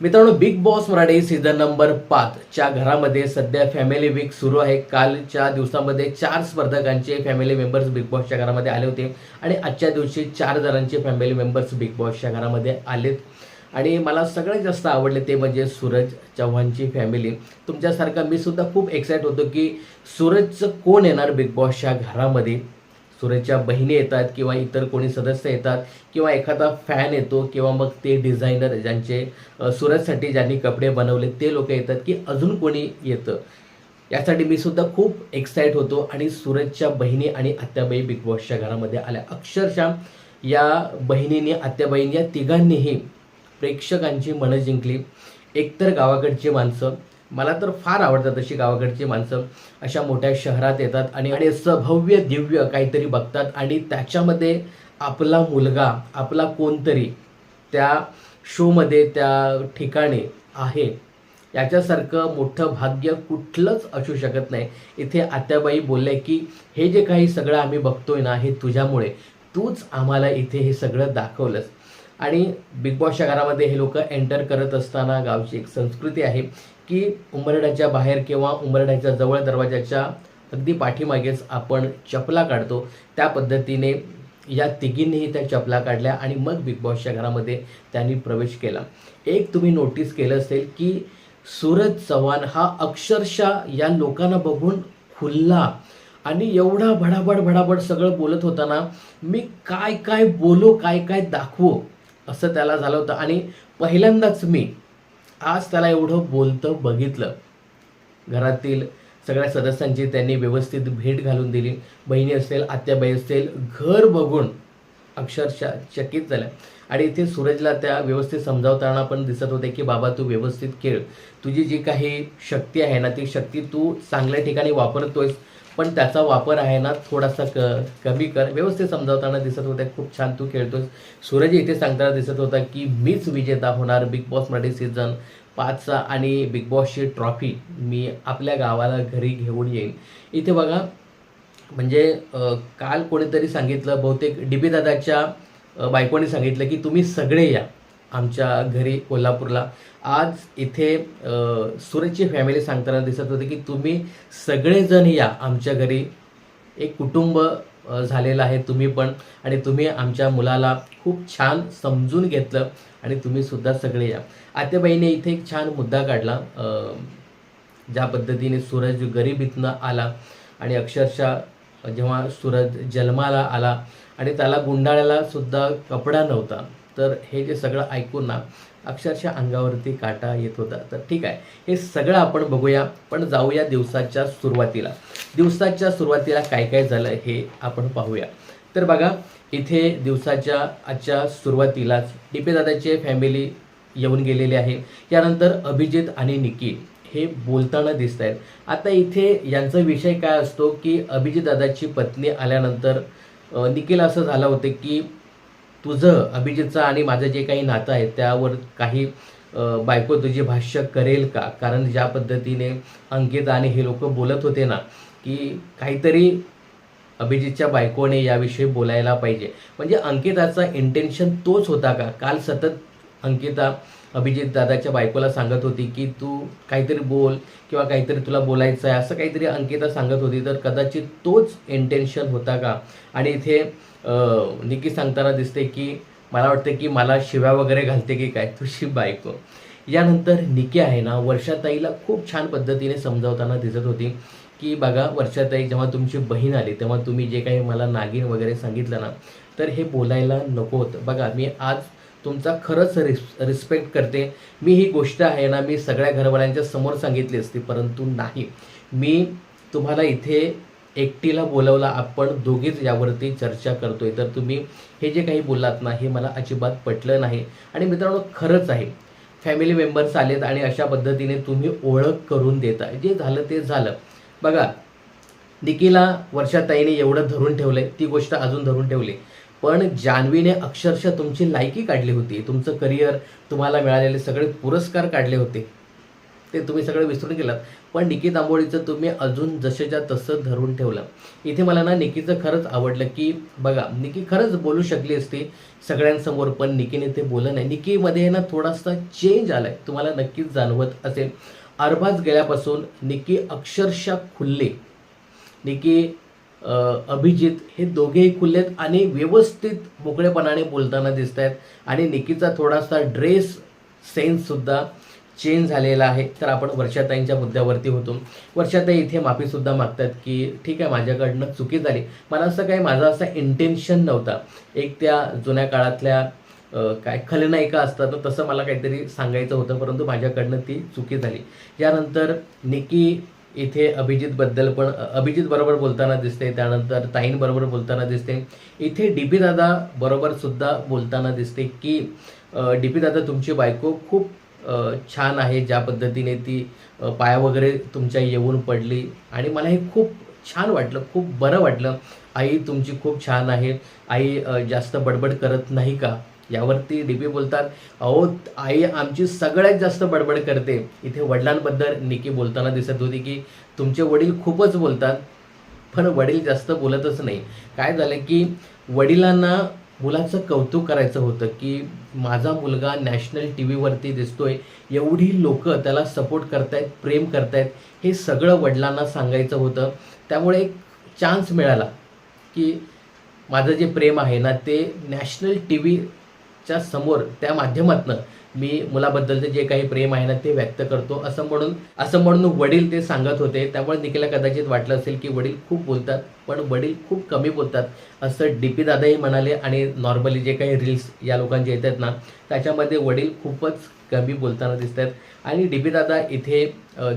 मित्रांनो big boss Marathi season number पाच च्या घरामध्ये सध्या फॅमिली वीक सुरू आहे. कालच्या दिवसामध्ये चार स्पर्धकांचे फॅमिली मेंबर्स बिग बॉसच्या घरामध्ये आले होते आणि आजच्या दिवशी चार जणांचे फॅमिली मेंबर्स बिग बॉसच्या घरामध्ये आलेत. आणि मला सगळ्यात जास्त आवडले ते म्हणजे सूरज चव्हाणची फॅमिली तुमच्यासारखा मी सुद्धा खूप एक्साइट होतो की सूरजचं कोण येणार बिग बॉसच्या घरामध्ये? सूरजच्या बहिणी येतात किंवा इतर कोणी सदस्य येतात किंवा एखादा फॅन येतो किंवा मग ते डिझायनर ज्यांचे सूरजसाठी ज्यांनी कपडे बनवले ते लोक येतात की अजून कोणी येतं. यासाठी मी सुद्धा खूप एक्साइट होतो आणि सूरजच्या बहिणी आणि आत्याबाई बिग बॉसच्या घरामध्ये आल्या. अक्षरशः या बहिणींनी आत्याबाईंनी या तिघांनीही प्रेक्षकांची मनं जिंकली. एकतर गावाकडची माणसं मला तर फार आवडतात अशी गावाकडची माणसं. अशा मोठ्या शहरात येतात आणि आणि असं भव्य दिव्य काहीतरी बघतात आणि त्याच्यामध्ये आपला मुलगा आपला कोणतरी त्या शोमध्ये त्या ठिकाणी आहे. याच्यासारखं मोठं भाग्य कुठलंच असू शकत नाही. इथे आत्याबाई बोलले की हे जे काही सगळं आम्ही बघतोय ना हे तुझ्यामुळे. तूच आम्हाला इथे हे सगळं दाखवलंस. आणि बिग बॉसच्या घरामध्ये हे लोक एंटर करत असताना गावची एक संस्कृती आहे. की उंबरड्याच्या बाहेर किंवा उंबरड्याच्या जवळ दरवाजाच्या अगदी पाठीमागेच आपण चपला काढतो. त्या पद्धतीने या तिघींनीही त्या चपला काढल्या आणि मग बिग बॉसच्या घरामध्ये त्यांनी प्रवेश केला. एक तुम्ही नोटीस केलं असेल की सूरज चव्हाण हा अक्षरशः या लोकांना बघून खुल्ला आणि एवढा भडाभड भडाभड सगळं बोलत होता ना मी काय काय बोलो काय काय दाखवू असं त्याला झालं होतं. आणि पहिल्यांदाच मी आज त्याला एवढं बोलतं बघितलं. घरातील सगळ्या सदस्यांची त्यांनी व्यवस्थित भेट घालून दिली. बहिणी असेल आत्याबाई असेल घर बघून अक्षरशः चकित झाल्या. आणि इथे सूरजला त्या व्यवस्थित समजावताना पण दिसत होते की बाबा तू व्यवस्थित खेळ. तुझी जी काही शक्ती आहे ना ती शक्ती तू चांगल्या ठिकाणी वापरतोयस पण त्याचा वापर आहे ना थोडासा क कमी कर. व्यवस्थित समजावताना दिसत होत्या. खूप छान तू खेळतोस. सूरज इथे सांगताना दिसत होता की मीच विजेता होणार बिग बॉस मराठी सीझन पाचचा आणि बिग बॉसची ट्रॉफी मी आपल्या गावाला घरी घेऊन येईन. इथे बघा म्हणजे काल कोणीतरी सांगितलं बहुतेक डीबी दादाच्या बायकोने सांगितलं की तुम्ही सगळे या. आमच्या घरी कोल्हापूरला. आज इथे सूरजची फॅमिली सांगताना दिसत होते की तुम्ही सगळेजण या आमच्या घरी. एक कुटुंब झालेलं आहे तुम्ही पण. आणि तुम्ही आमच्या मुलाला खूप छान समजून घेतलं आणि तुम्ही सुद्धा सगळे या. आत्याबाईने इथे एक छान मुद्दा काढला ज्या पद्धतीने सूरज गरिबीतनं आला आणि अक्षरशः जेव्हा सूरज जन्माला आला आणि त्याला गुंडाळ्याला सुद्धा कपडा नव्हता. तर हे जे सगळं ऐकून ना अक्षरशः अंगावरती काटा येत होता. तर ठीक आहे हे सगळं आपण बघूया. पण जाऊया दिवसाच्या सुरुवातीला. दिवसाच्या सुरुवातीला काय काय झालं हे आपण पाहूया. तर बघा इथे दिवसाच्या आजच्या सुरुवातीलाच डिपे दादाचे फॅमिली येऊन गेलेले आहे. यानंतर अभिजित आणि निकी हे बोलताना दिसत आहेत. आता इथे यांचा विषय काय असतो की अभिजित दादाची पत्नी आल्यानंतर निखिल असं झालं होतं की तुझं अभिजितचं आणि माझं जे काही नातं आहे त्यावर काही बायको तुझी भाष्य करेल का? कारण ज्या पद्धतीने अंकित आणि हे लोक बोलत होते ना की काहीतरी अभिजितच्या बायकोने याविषयी बोलायला पाहिजे. म्हणजे अंकिताचा इंटेन्शन तोच होता का? काल सतत अंकिता अभिजित दादाच्या बायकोला सांगत होती की तू काहीतरी बोल किंवा काहीतरी तुला बोलायचं आहे असं काहीतरी अंकिता सांगत होती. तर कदाचित तोच इंटेन्शन होता का? आणि इथे निकी सांगताना दिसते की मला वाटतं की मला शिव्या वगैरे घालते की काय? तुझी बायको. यानंतर निकी आहे ना वर्षाताईला खूप छान पद्धतीने समजावताना दिसत होती की बघा वर्षाताई जेव्हा तुमची बहीण आली तेव्हा तुम्ही जे काही मला नागिन वगैरे सांगितलं ना तर हे बोलायला नको होतं. बघा मी आज तुमचा खरंच रिस रिस्पेक्ट करते. मी ही गोष्ट आहे ना मी सगळ्या घरवाल्यांच्या समोर सांगितली असती परंतु नाही. मी तुम्हाला इथे एकटीला बोलवला आपण दोघीच यावरती चर्चा करतोय. तर तुम्ही हे जे काही बोललात ना हे मला अजिबात पटलं नाही. आणि मित्रांनो खरंच आहे. फॅमिली मेंबर्स आलेत आणि अशा पद्धतीने तुम्ही ओळख करून देता जे झालं ते झालं. बघा निकीला वर्षाताईने एवढं धरून ठेवलं आहे ती गोष्ट अजून धरून ठेवली. पण जान्हवीने अक्षरशः तुमची लायकी काढली होती. तुमचं करिअर तुम्हाला मिळालेले सगळे पुरस्कार काढले होते. ते तुम्ही सगळं विसरून गेलात. पण निकी तांबोळीचं तुम्ही अजून जसेच्या तसं धरून ठेवलं. इथे मला ना निकीचं खरंच आवडलं की बघा निकी खरंच बोलू शकली असती सगळ्यांसमोर पण निकीने ते बोललं नाही. निकीमध्ये ना थोडासा चेंज आलाय. तुम्हाला नक्कीच जाणवत असेल. अरबाज गेल्यापासून निकी अक्षरशः खुल्ले. निकी अभिजित हे दोघेही खुल्लेत आणि व्यवस्थित मोकळेपणाने बोलताना दिसत आहेत आणि निकीचा थोडासा ड्रेस सेन्ससुद्धा चेंज झालेला आहे तर आपण वर्षाताईंच्या मुद्द्यावरती होतो. वर्षाताई इथे माफीसुद्धा मागतात की ठीक आहे माझ्याकडनं चुकी झाली. मला असं काही माझा असा इंटेन्शन नव्हता. एक त्या जुन्या काळातल्या काय खलनायिका असतात तर तसं मला काहीतरी सांगायचं होतं परंतु माझ्याकडनं ती चुकी झाली. यानंतर निकी इथे अभिजितबद्दल पण अभिजितबरोबर बोलताना दिसते त्यानंतर ताईंबरोबर बोलताना दिसते. इथे डी पी दादा बरोबर सुद्धा बोलताना दिसते की डी पी दादा तुमची बायको खूप छान आहे ज्या पद्धतीने ती पाया वगैरे तुमच्या येऊन पडली. आणि मला हे खूप छान वाटलं खूप बरं वाटलं. आई तुमची खूप छान आहे. आई जास्त बडबड करत नाही का? यावरती डी पी बोलतात अहो आई आमची सगळ्यात जास्त बडबड करते. इथे वडिलांबद्दल निकी बोलताना दिसत होती की तुमचे वडील खूपच बोलतात. पण वडील जास्त बोलतच नाही. काय झालं की वडिलांना मुलाचं कौतुक करायचं होतं की माझा मुलगा नॅशनल टी व्हीवरती दिसतोय. एवढी लोक त्याला सपोर्ट करतायत प्रेम करतायत हे सगळं वडिलांना सांगायचं होतं. त्यामुळे एक चान्स मिळाला की माझं जे प्रेम आहे ना ते नॅशनल टी व्ही च्या समोर त्या माध्यमातनं मी मुलाबद्दलचं जे काही प्रेम आहे ना ते व्यक्त करतो. असं म्हणून असं म्हणून वडील ते सांगत होते. त्यामुळे निखिला कदाचित वाटलं असेल की वडील खूप बोलतात पण वडील खूप कमी बोलतात असं डी पी दादाही म्हणाले आणि नॉर्मली जे काही रील्स या लोकांचे येतात ना त्याच्यामध्ये वडील खूपच कमी बोलताना दिसत आहेत आणि डी पी दादा इथे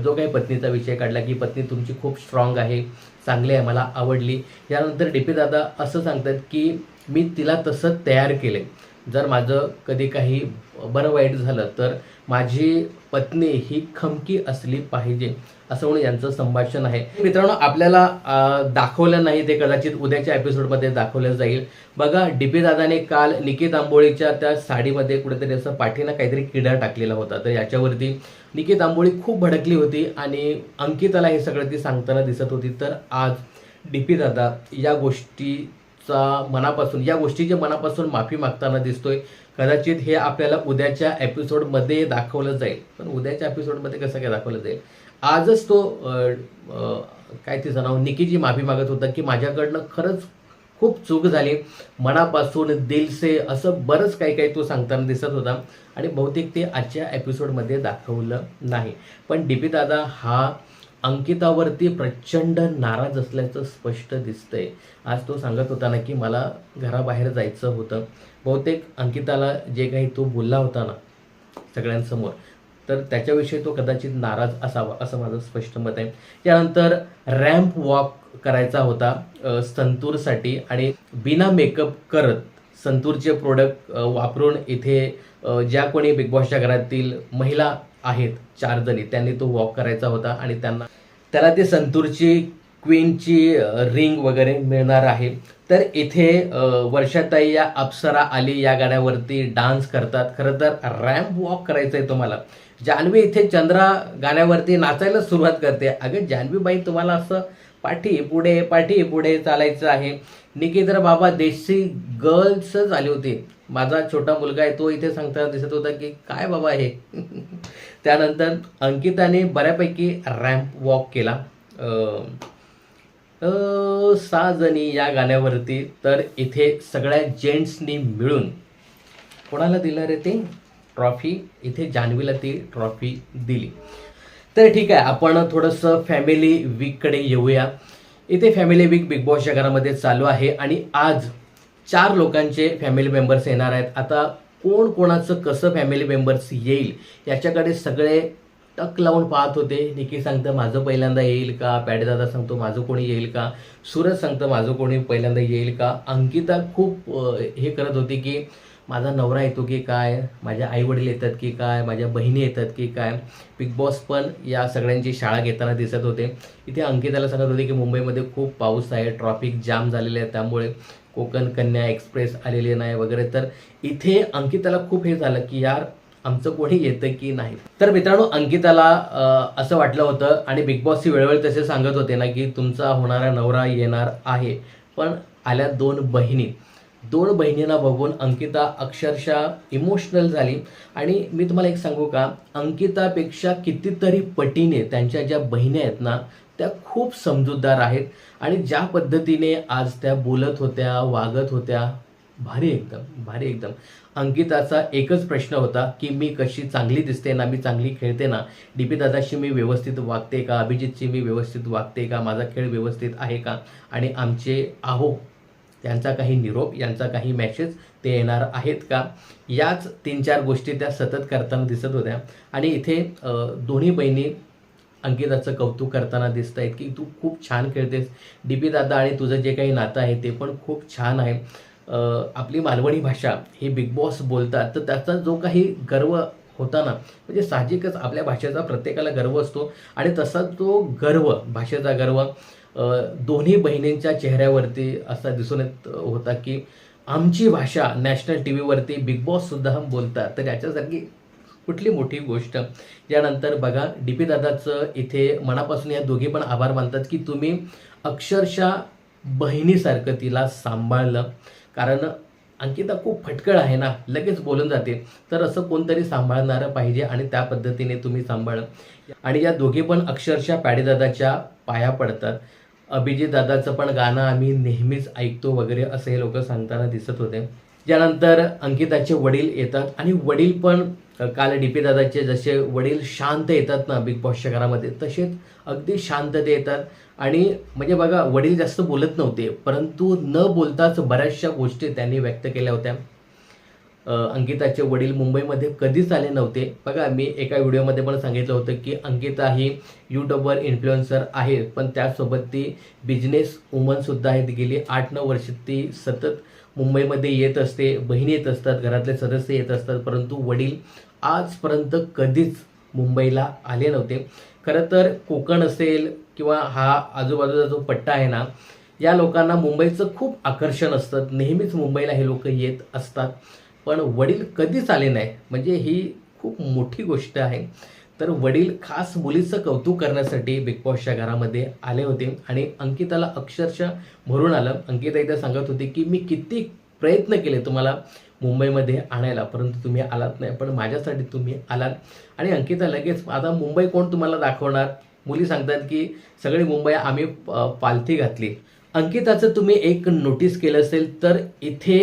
जो काही पत्नीचा विषय काढला की पत्नी तुमची खूप स्ट्रॉंग आहे चांगली आहे मला आवडली. यानंतर डी पी दादा असं सांगतात की मी तिला तसं तयार केले जर माझं कधी काही बरं वाईट झालं तर माझी पत्नी ही खमकी असली पाहिजे असं म्हणून यांचं संभाषण आहे. मित्रांनो आपल्याला दाखवलं नाही ते कदाचित उद्याच्या एपिसोडमध्ये दाखवलं जाईल. बघा डी पी दादाने काल निकित आंबोळीच्या त्या साडीमध्ये कुठेतरी असं पाठीनं काहीतरी किडा टाकलेला होता. तर याच्यावरती निकित आंबोळी खूप भडकली होती आणि अंकिताला हे सगळं ती सांगताना दिसत होती. तर आज डी पी दादा या गोष्टी चा मनापासून या गोष्टीच्या मनापासून माफी मागताना दिसतोय कदाचित हे आपल्याला उद्याच्या एपिसोडमध्ये दाखवलं जाईल. पण उद्याच्या एपिसोडमध्ये कसं काय दाखवलं जाईल? आजच तो काय तिचं नाव निकीची माफी मागत होता की माझ्याकडनं खरंच खूप चूक झाली. मनापासून दिलसे असं बरंच काही काही तो सांगताना दिसत होता आणि बहुतेक ते आजच्या एपिसोडमध्ये दाखवलं नाही. पण डी पी दादा हा अंकितावरती प्रचंड नाराज असल्याचं स्पष्ट दिसतंय. आज तो सांगत होता ना की मला घराबाहेर जायचं होतं. बहुतेक अंकिताला जे काही तो बोलला होता ना सगळ्यांसमोर तर त्याच्याविषयी तो कदाचित नाराज असावा असं माझं स्पष्ट मत आहे. त्यानंतर रॅम्प वॉक करायचा होता संतूरसाठी आणि बिना मेकअप करत संतूरचे प्रोडक्ट वापरून इथे ज्या कोणी बिग बॉसच्या घरातील महिला आहेत चार जणी त्यांनी तो वॉक करायचा होता आणि त्यांना त्याला ती संतूरची क्वीनची रिंग वगैरे मिळणार आहे. तर इथे वर्षाताई या अप्सरा आली या गाण्यावरती डान्स करतात. खरं तर रॅम्प वॉक करायचं आहे तुम्हाला. जान्हवी इथे चंद्रा गाण्यावरती नाचायला सुरुवात करते. अगं जान्हवीबाई तुम्हाला असं पाठी पुढे पाठी पुढे चालायचं आहे. निकेतर बाबा देशी गर्ल्सच आली होती. माझा छोटा मुलगा आहे तो इथे सांगताना दिसत होता की काय बाबा हे? त्यानंतर अंकिताने बऱ्यापैकी रॅम्प वॉक केला. साजनी सहा जणी या गाण्यावरती. तर इथे सगळ्या जेंट्सनी मिळून कोणाला दिलं रे ते? ट्रॉफी. इथे जान्हवीला ती ट्रॉफी दिली. तर ठीक आहे आपण थोडंसं फॅमिली वीककडे येऊया. इथे फॅमिली वीक बिग बॉसच्या घरामध्ये चालू आहे आणि आज चार लोकांचे फॅमिली मेंबर्स येणार आहेत. आता कोण कोणाचं कसं फॅमिली मेंबर्स येईल याच्याकडे सगळे टक लावून पाहत होते. निकी सांगतं माझं पहिल्यांदा येईल का? पॅडेदादा सांगतो माझं कोणी येईल का? सूरज सांगतं माझं कोणी पहिल्यांदा येईल का? अंकिता खूप हे करत होती की माझा नवरा येतो की काय माझ्या आईवडील येतात की काय माझ्या बहिणी येतात की काय. बिग बॉस पण या सगळ्यांची शाळा घेताना दिसत होते. इथे अंकिताला सांगत होते की मुंबईमध्ये खूप पाऊस आहे ट्रॉफिक जाम झालेले आहे त्यामुळे कोकण कन्या एक्सप्रेस आलेली नाही वगैरे. तर इथे अंकिताला खूप हे झालं की यार आमचं कोणी येतं की नाही? तर मित्रांनो अंकिताला असं वाटलं होतं आणि बिग बॉसची वेळोवेळी तसे सांगत होते ना की तुमचा होणारा नवरा येणार आहे. पण आल्या दोन बहिणी. दोन बहिणींना बघून अंकिता अक्षरशः इमोशनल झाली. आणि मी तुम्हाला एक सांगू का? अंकितापेक्षा कितीतरी पटीने त्यांच्या ज्या बहिणी आहेत ना त्या खूप समजूतदार आहेत. आणि ज्या पद्धतीने आज त्या बोलत होत्या वागत होत्या भारी एकदम भारी एकदम. अंकिताचा एकच प्रश्न होता की मी कशी चांगली दिसते ना मी चांगली खेळते ना? डी दादाशी मी व्यवस्थित वागते का? अभिजितशी मी व्यवस्थित वागते का? माझा खेळ व्यवस्थित आहे का? आणि आमचे आहो त्यांचा काही निरोप यांचा काही मॅसेज ते येणार आहेत का? याच तीन चार गोष्टी त्या सतत करताना दिसत होत्या. आणि इथे दोन्ही बहिणी अंकिताचं कौतुक करताना दिसत आहेत की तू खूप छान खेळतेस. डी पी दादा आणि तुझं जे काही नातं आहे ते पण खूप छान आहे. आपली मालवणी भाषा हे बिग बॉस बोलतात. तर त्याचा जो काही गर्व होता ना म्हणजे साहजिकच आपल्या भाषेचा प्रत्येकाला गर्व असतो. आणि तसा तो गर्व भाषेचा गर्व दोन्ही बहिणींच्या चेहऱ्यावरती असा दिसून येत होता की आमची भाषा नॅशनल टी व्हीवरती बिग बॉस सुद्धा बोलतात. तर याच्यासारखी कुठली मोठी गोष्ट. यानंतर बघा डी पी दादाचं इथे मनापासून या दोघी पण आभार मानतात की तुम्ही अक्षरशः बहिणीसारखं तिला सांभाळलं. कारण अंकिता खूप फटकळ आहे ना लगेच बोलून जाते. तर असं कोणतरी सांभाळणारं पाहिजे आणि त्या पद्धतीने तुम्ही सांभाळलं. आणि या दोघी पण अक्षरशः पॅडीदादाच्या पाया पडतात. अभिजित दादाचं पण गाणं आम्ही नेहमीच ऐकतो वगैरे असे लोक सांगताना दिसत होते. त्यानंतर अंकिताचे वडील येतात आणि वडील पण काल डी पी दादाचे जसे वडील शांत येतात ना बिग बॉसच्या घरामध्ये तसेच अगदी शांतते येतात. आणि म्हणजे बघा वडील जास्त बोलत नव्हते परंतु न बोलताच बऱ्याचशा गोष्टी त्यांनी व्यक्त केल्या होत्या. अंकिताचे वडील मुंबईमध्ये कधीच आले नव्हते. बघा मी एका व्हिडिओमध्ये पण सांगितलं होतं की अंकिता ही यूट्यूबवर इन्फ्लुएन्सर आहे पण त्यासोबत ती बिझनेस वुमनसुद्धा आहेत. गेली आठ नऊ वर्ष ती सतत मुंबईमध्ये येत असते बहिणी येत असतात घरातले सदस्य येत असतात परंतु वडील आजपर्यंत कधीच मुंबईला आले नव्हते. खरं तर कोकण असेल किंवा हा आजूबाजूचा जो पट्टा आहे ना या लोकांना मुंबईचं खूप आकर्षण असतं. नेहमीच मुंबईला हे लोक येत असतात. पण वडील कधीच आले नाही. म्हणजे ही खूप मोठी गोष्ट आहे. तर वडील खास मुलीचं कौतुक करण्यासाठी बिग बॉसच्या घरामध्ये आले होते आणि अंकिताला अक्षरशः भरून आलं. अंकिता इथे सांगत होती की मी किती प्रयत्न केले तुम्हाला मुंबईमध्ये आणायला परंतु तुम्ही आलात नाही पण माझ्यासाठी तुम्ही आलात. आणि अंकिता लगेच आता मुंबई कोण तुम्हाला दाखवणार? मुली सांगतात की सगळी मुंबई आम्ही पालथी घातली. अंकिताचं तुम्ही एक नोटीस केलं असेल तर इथे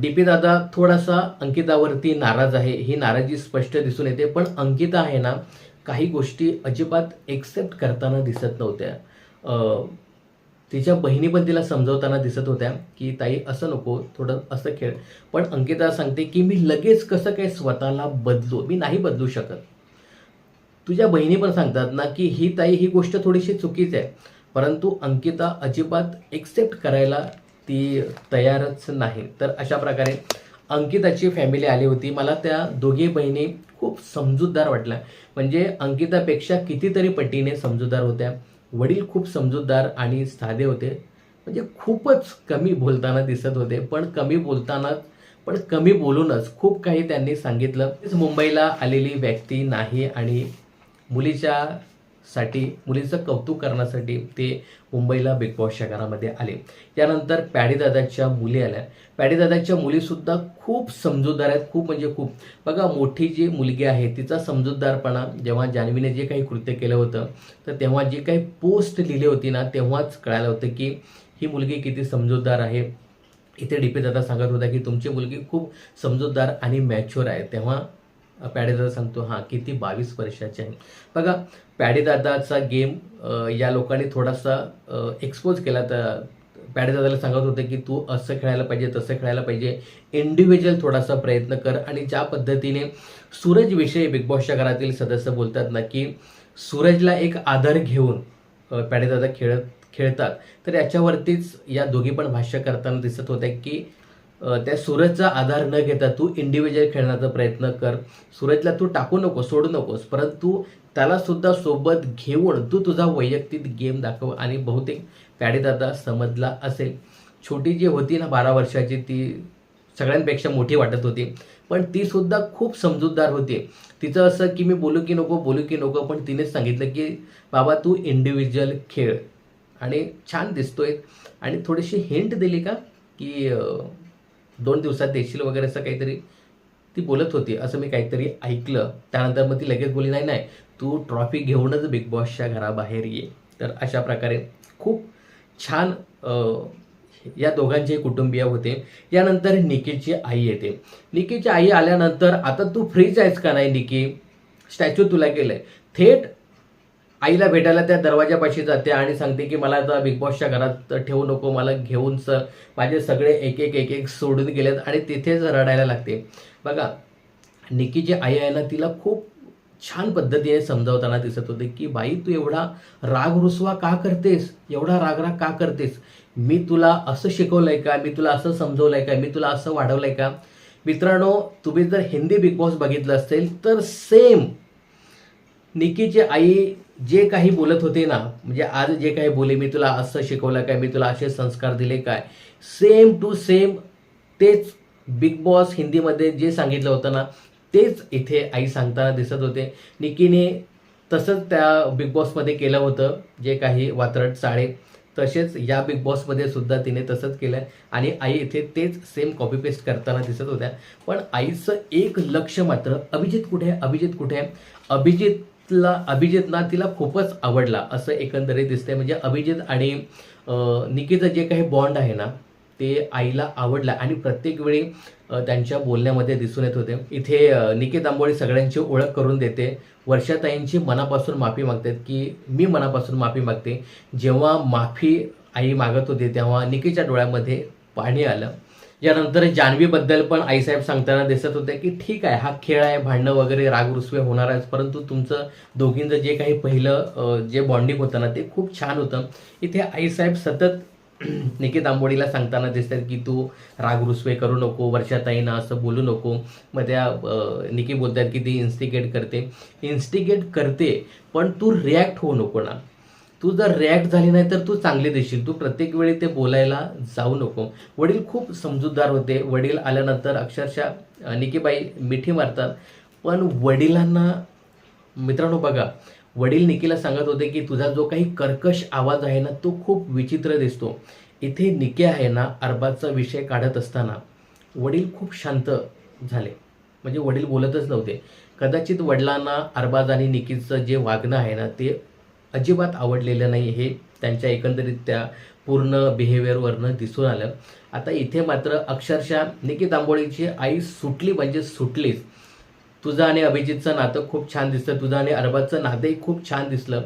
डी पी दादा थोडासा अंकितावरती नाराज आहे. ही नाराजी स्पष्ट दिसून येते पण अंकिता आहे ना काही गोष्टी अजिबात एक्सेप्ट करताना दिसत नव्हत्या. तिच्या बहिणी पण तिला समजवताना दिसत होत्या की ताई असं नको थोडं असं खेळ. पण अंकिता सांगते की मी लगेच कसं काय स्वतःला बदलू मी नाही बदलू शकत. तुझ्या बहिणी पण सांगतात ना की ही ताई ही गोष्ट थोडीशी चुकीच आहे. परंतु अंकिता अजिबात एक्सेप्ट करायला ती तयारच नाही. तर अशा प्रकारे अंकिताची फॅमिली आली होती. मला त्या दोघी बहिणी खूप समजूतदार वाटल्या. म्हणजे अंकितापेक्षा कितीतरी पटीने समजूतदार होत्या. वडील खूप समजूतदार आणि साधे होते. म्हणजे खूपच कमी बोलताना दिसत होते. पण कमी बोलताना पण कमी बोलूनच खूप काही त्यांनी सांगितलं. मुंबईला आलेली व्यक्ती नाही आणि मुलीच्या साठी मुलीचं कौतुक करण्यासाठी ते मुंबईला बिग बॉसच्या घरामध्ये आले. त्यानंतर पॅडीदादाच्या मुली आल्या. पॅडीदादाच्या मुलीसुद्धा खूप समजूतदार आहेत. खूप म्हणजे खूप. बघा मोठी जी मुलगी आहे तिचा समजूतदारपणा जेव्हा जान्हवीने जे काही कृत्य केलं होतं तर तेव्हा जे काही पोस्ट लिहिली होती ना तेव्हाच कळालं होतं की ही मुलगी किती समजूतदार आहे. इथे डी पी दादा सांगत होता की तुमची मुलगी खूप समजूतदार आणि मॅच्युअर आहे. तेव्हा पॅडेदादा सांगतो हां किती बावीस वर्षाचे आहे. बघा पॅडेदादाचा गेम या लोकांनी थोडासा एक्सपोज केला. तर पॅडेदादाला सांगत होते की तू असं खेळायला पाहिजे तसं खेळायला पाहिजे. इंडिव्हिज्युअल थोडासा प्रयत्न कर. आणि ज्या पद्धतीने सूरजविषयी बिग बॉसच्या घरातील सदस्य बोलतात ना की सूरजला एक आधार घेऊन पॅडेदादा खेळत खेळतात. तर याच्यावरतीच या दोघी पण भाष्य करताना दिसत होत्या की त्या सूरजचा आधार न घेता तू इंडिव्हिज्युअल खेळण्याचा प्रयत्न कर. सूरजला तू टाकू नको सोडू नकोस परंतु त्याला सुद्धा सोबत घेऊन तू तुझा वैयक्तिक गेम दाखव आणि बहुतेक पॅडेदादा समजला असेल. छोटी जी होती ना बारा वर्षाची ती सगळ्यांपेक्षा मोठी वाटत होती. पण ती सुद्धा खूप समजूतदार होती. तिचं असं की मी बोलू की नको बोलू की नको पण तिनेच सांगितलं की बाबा तू इंडिव्हिज्युअल खेळ. आणि छान दिसतोय. आणि थोडीशी हिंट दिली का की दोन दिवसात देशील वगैरे असं काहीतरी ती बोलत होती असं मी काहीतरी ऐकलं. त्यानंतर मग ती लगेच बोली नाही नाही तू ट्रॉफी घेऊनच बिग बॉसच्या घराबाहेर ये. तर अशा प्रकारे खूप छान या दोघांचे कुटुंबीय होते. यानंतर निकीची आई येते. निकीची आई आल्यानंतर आता तू फ्रीज आहेस का नाही निकी? स्टॅच्यू तुला केलंय. थेट आईला भेटायला त्या दरवाजापाशी जाते आणि सांगते की मला आता बिग बॉसच्या घरात ठेवू नको मला घेऊन स. माझे सगळे एक एक एक एक सोडून गेलेत आणि तिथेच रडायला लागते. बघा निकीची आई आहे ना तिला खूप छान पद्धतीने समजावताना दिसत होते की बाई तू एवढा राग रुसवा का करतेस? एवढा रागराग का करतेस? मी तुला असं शिकवलंय का? मी तुला असं समजवलंय का? मी तुला असं वाढवलंय का? मित्रांनो तुम्ही जर हिंदी बिग बॉस बघितलं असेल तर सेम निकीची आई जे काही बोलत होते ना म्हणजे आज जे काही बोले मी तुला असं शिकवलं काय मी तुला असे संस्कार दिले काय सेम टू सेम तेच बिग बॉस हिंदीमध्ये जे सांगितलं होतं ना तेच इथे आई सांगताना दिसत होते. निकीने तसंच त्या बिग बॉसमध्ये केलं होतं जे काही वात्रट चाळे तसेच या बिग बॉसमध्ये सुद्धा तिने तसंच केलं आणि आई इथे तेच सेम कॉपी पेस्ट करताना दिसत होत्या. पण आईचं एक लक्ष मात्र अभिजित कुठे आहे? अभिजित कुठे आहे? अभिजितला अभिजितना तिला खूपच आवडला असं एकंदरीत दिसतंय. म्हणजे अभिजित आणि अं, निकीचं जे काही बॉन्ड आहे ना ते आईला आवडलं. आणि प्रत्येक वेळी त्यांच्या बोलण्यामध्ये दिसून येत होते. इथे निकेत आंबोळी सगळ्यांची ओळख करून देते. वर्षाताईंची मनापासून माफी मागतात की मी मनापासून माफी मागते. जेव्हा माफी आई मागत होते तेव्हा निकेच्या डोळ्यामध्ये पाणी आलं. यानंतर जान्हवीबद्दल पण आईसाहेब सांगताना दिसत होते की ठीक आहे हा खेळ आहे भांडणं वगैरे राग रुसवे होणार आहे परंतु तुमचं दोघींचं जे काही पहिलं जे बॉन्डिंग होतं ना ते खूप छान होतं. इथे आईसाहेब सतत निकित आंबोडीला सांगताना दिसतात की तू राग रुसवे करू नको वर्षाताईंना असं बोलू नको. मग त्या निकी बोलतात की ती इन्स्टिगेट करते. इन्स्टिगेट करते पण तू रिॲक्ट होऊ नको ना. तू जर रिॲक्ट झाली नाही तर तू चांगली देशील तू प्रत्येक वेळी ते बोलायला जाऊ नको. वडील खूप समजूतदार होते. वडील आल्यानंतर अक्षरशः निकीबाई मिठी मारतात. पण वडिलांना मित्रांनो बघा वडील निकीला सांगत होते की तुझा जो काही कर्कश आवाज आहे ना तो खूप विचित्र दिसतो. इथे निके आहे ना अरबाजचा विषय काढत असताना वडील खूप शांत झाले. म्हणजे वडील बोलतच नव्हते. कदाचित वडिलांना अरबाज आणि निकीचं जे वागणं आहे ना ते अजिबात आवडलेलं नाही हे त्यांच्या एकंदरीत त्या पूर्ण बिहेवियरवरनं दिसून आलं. आता इथे मात्र अक्षरशः निकी तांबोळीची आई सुटली म्हणजे सुटलीच. तुझं आणि अभिजितचं नातं खूप छान दिसतं. तुझं आणि अरबाजचं नातंही खूप छान दिसलं.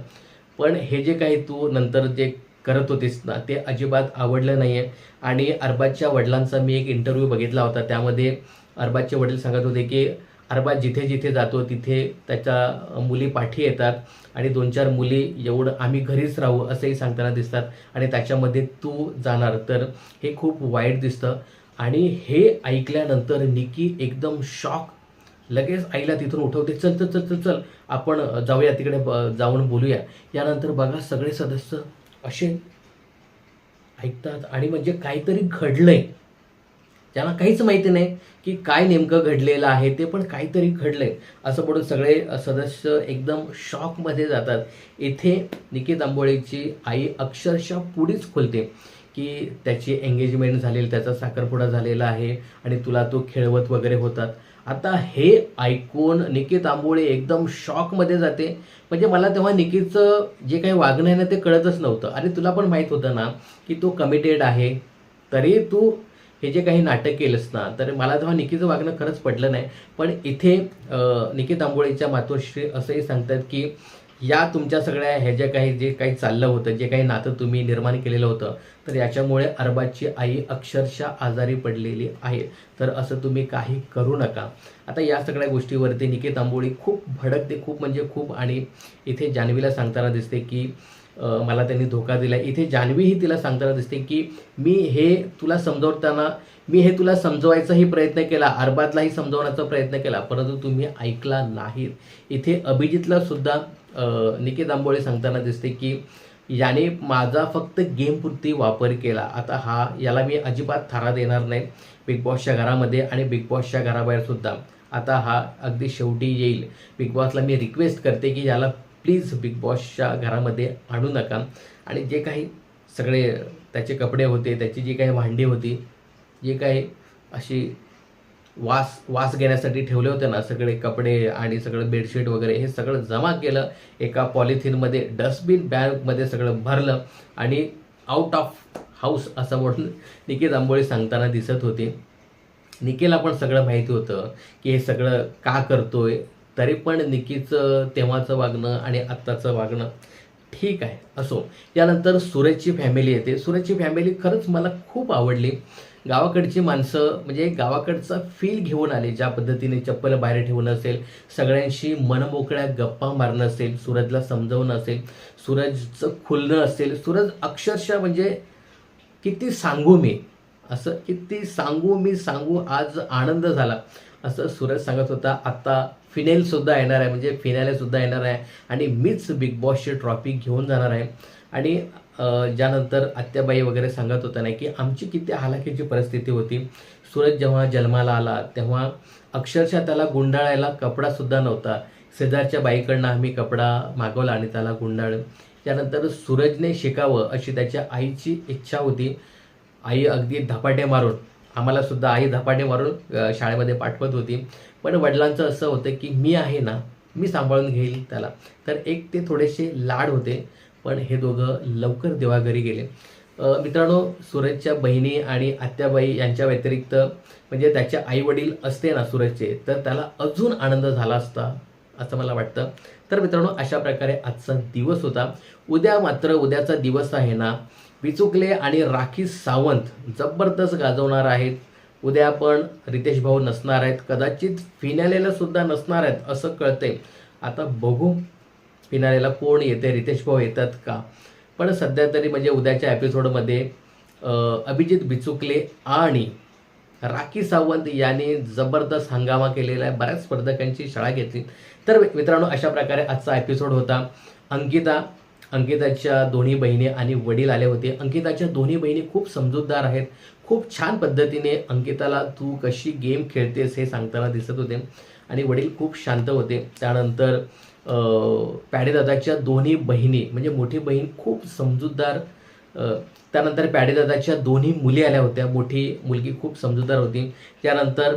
पण हे जे काही तू नंतर जे करत होतीस ना ते अजिबात आवडलं नाही आहे आणि अरबाजच्या वडिलांचा मी एक इंटरव्ह्यू बघितला होता. त्यामध्ये अरबाजचे वडील सांगत होते की हरबा जिथे जिथे जातो तिथे त्याच्या मुली पाठी येतात आणि दोन चार मुली एवढं आम्ही घरीच राहू असंही सांगताना दिसतात आणि त्याच्यामध्ये तू जाणार. तर हे खूप वाईट दिसतं. आणि हे ऐकल्यानंतर निकी एकदम शॉक लगेच आईला तिथून उठवते चल चल चल चल चल आपण जाऊया तिकडे ब- जाऊन बोलूया. यानंतर बघा सगळे सदस्य असे ऐकतात. आणि म्हणजे काहीतरी घडलंय. ज्यांना काहीच माहिती नाही की काय नेमकं घडलेलं आहे ते पण काहीतरी घडलंय. असं म्हणून सगळे सदस्य एकदम शॉकमध्ये जातात. इथे निकित आंबोळेची आई अक्षरशः पुढीच खोलते की त्याची एंगेजमेंट झालेली त्याचा साखरपुडा झालेला आहे आणि तुला तो खेळवत वगैरे होतात. आता हे ऐकून निकित आंबोळे एकदम शॉकमध्ये जाते. म्हणजे मला तेव्हा निकितचं जे काही वागणं आहे ना ते कळतच नव्हतं. अरे तुला पण माहीत होतं ना की तो कमिटेड आहे. तरी तू हे जे काही नाटक केलंस ना तर मला तेव्हा निकीचं वागणं खरंच पडलं नाही. पण इथे निकित आंबोळेच्या मातोश्री असंही सांगतात की या तुमच्या सगळ्या हे जे काही जे काही चाललं होतं जे काही नातं तुम्ही निर्माण केलेलं होतं तर याच्यामुळे अरबाजची आई अक्षरशः आजारी पडलेली आहे. तर असं तुम्ही काही करू नका. आता या सगळ्या गोष्टीवरती निकेत आंबोळी खूप भडकते खूप म्हणजे खूप. आणि इथे जान्हवीला सांगताना दिसते की मला त्यांनी धोका दिला इथे जान्हवीही तिला सांगताना दिसते की मी हे तुला समजवताना मी हे तुला समजवायचाही प्रयत्न केला अरबातलाही समजवण्याचा प्रयत्न केला परंतु तुम्ही ऐकला नाहीत इथे अभिजितला सुद्धा निकेत आंबोळे सांगताना दिसते की याने माझा फक्त गेमपुरती वापर केला. आता हा याला मी अजिबात थारा देणार नाही. बिग बॉसच्या घरामध्ये आणि बिग बॉसच्या घराबाहेर सुद्धा. आता हा अगदी शेवटी येईल. बिग बॉसला मी रिक्वेस्ट करते की याला प्लीज बिग बॉसच्या घरामध्ये आणू नका. आणि जे काही सगळे त्याचे कपडे होते त्याची जी काही भांडी होती जे काही अशी वास वास घेण्यासाठी ठेवले होते ना सगळे कपडे आणि सगळं बेडशीट वगैरे हे सगळं जमा केलं. एका पॉलिथिनमध्ये डस्टबिन बॅगमध्ये सगळं भरलं आणि आउट ऑफ हाऊस असं म्हणून निकेत आंबोळी सांगताना दिसत होते. निकेला पण सगळं माहिती होतं की हे सगळं का करतोय तरी पण निकीचं तेव्हाचं वागणं आणि आत्ताचं वागणं ठीक आहे असो. यानंतर सुरेशची फॅमिली येते. सुरेशची फॅमिली खरंच मला खूप आवडली. गावाकडची माणसं म्हणजे गावाकडचा फील घेऊन आले ज्या पद्धतीने चप्पल बाहेर ठेवणं असेल सगळ्यांशी मनमोकळ्या गप्पा मारणं असेल सूरजला समजवणं असेल सूरजचं खुलणं असेल. सूरज अक्षरशः म्हणजे किती सांगू मी? असं किती सांगू मी सांगू आज आनंद झाला. असं सूरज सांगत होता. आत्ता फिनेल सुद्धा येणार आहे. म्हणजे फिनाले सुद्धा येणार आहे. आणि मीच बिग बॉसची ट्रॉफी घेऊन जाणार आहे. आणि ज्यानंतर आत्याबाई वगैरे सांगत होत्या नाही की आमची किती हालाखीची परिस्थिती होती. सूरज जेव्हा जन्माला आला तेव्हा अक्षरशः त्याला गुंडाळायला कपडासुद्धा नव्हता. शेजारच्या बाईकडनं आम्ही कपडा मागवला आणि त्याला गुंडाळ त्यानंतर सूरजने शिकावं अशी त्याच्या आईची इच्छा होती. आई अगदी धपाटे मारून आम्हालासुद्धा आई धपाटे मारून शाळेमध्ये पाठवत होती. पण वडिलांचं असं होतं की मी आहे ना मी सांभाळून घेईल त्याला. तर एक ते थोडेसे लाड होते पण हे दोघं लवकर देवाघरी गेले. मित्रांनो सूरजच्या बहिणी आणि आत्याबाई यांच्या व्यतिरिक्त म्हणजे त्याचे आई वडील असते ना सूरजचे तर त्याला अजून आनंद झाला असता असं मला वाटतं. तर मित्रांनो अशा प्रकारे आजचा दिवस होता. उद्या मात्र उद्याचा दिवस आहे ना विचुकले आणि राखी सावंत जबरदस्त गाजवणार आहेत. उद्या पण रितेश भाऊ नसणार आहेत कदाचित फिनालेला सुद्धा नसणार आहेत असं कळतंय. आता बघू फिनालेला कोण येते रितेश भाऊ येतात का? पण सध्या तरी म्हणजे उद्याच्या एपिसोडमध्ये अभिजित बिचुकले आणि राखी सावंत यांनी जबरदस्त हंगामा केलेला आहे. बऱ्याच स्पर्धकांची शाळा घेतली. तर मित्रांनो अशा प्रकारे आजचा एपिसोड होता. अंकिता अंकिताच्या दोन्ही बहिणी आणि वडील आले होते. अंकिताच्या दोन्ही बहिणी खूप समजूतदार आहेत. खूप छान पद्धतीने अंकिताला तू कशी गेम खेळतेस हे सांगताना दिसत होते. आणि वडील खूप शांत होते. त्यानंतर पॅडेदादाच्या दोन्ही बहिणी म्हणजे मोठी बहीण खूप समजूतदार त्यानंतर पॅडेदादाच्या दोन्ही मुली आल्या होत्या. मोठी मुलगी खूप समजूतदार होती. त्यानंतर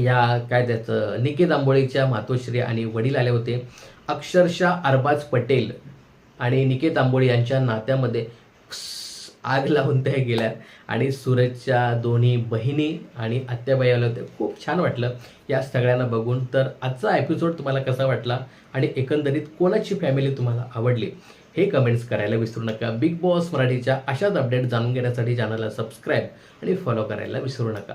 या काय त्याचं निकेत आंबोळीच्या मातोश्री आणि वडील आले होते. अक्षरशः अरबाज पटेल आणि निकेत आंबोळे यांच्या नात्यामध्ये आग लावून त्या गेल्या. आणि सूरजच्या दोन्ही बहिणी आणि आत्याबाई आल्या होत्या. खूप छान वाटलं या सगळ्यांना बघून. तर आजचा एपिसोड तुम्हाला कसा वाटला? आणि एकंदरीत कोणाची फॅमिली तुम्हाला आवडली? हे कमेंट्स करायला विसरू नका. बिग बॉस मराठीच्या अशाच अपडेट जाणून घेण्यासाठी चॅनलला सबस्क्राईब आणि फॉलो करायला विसरू नका.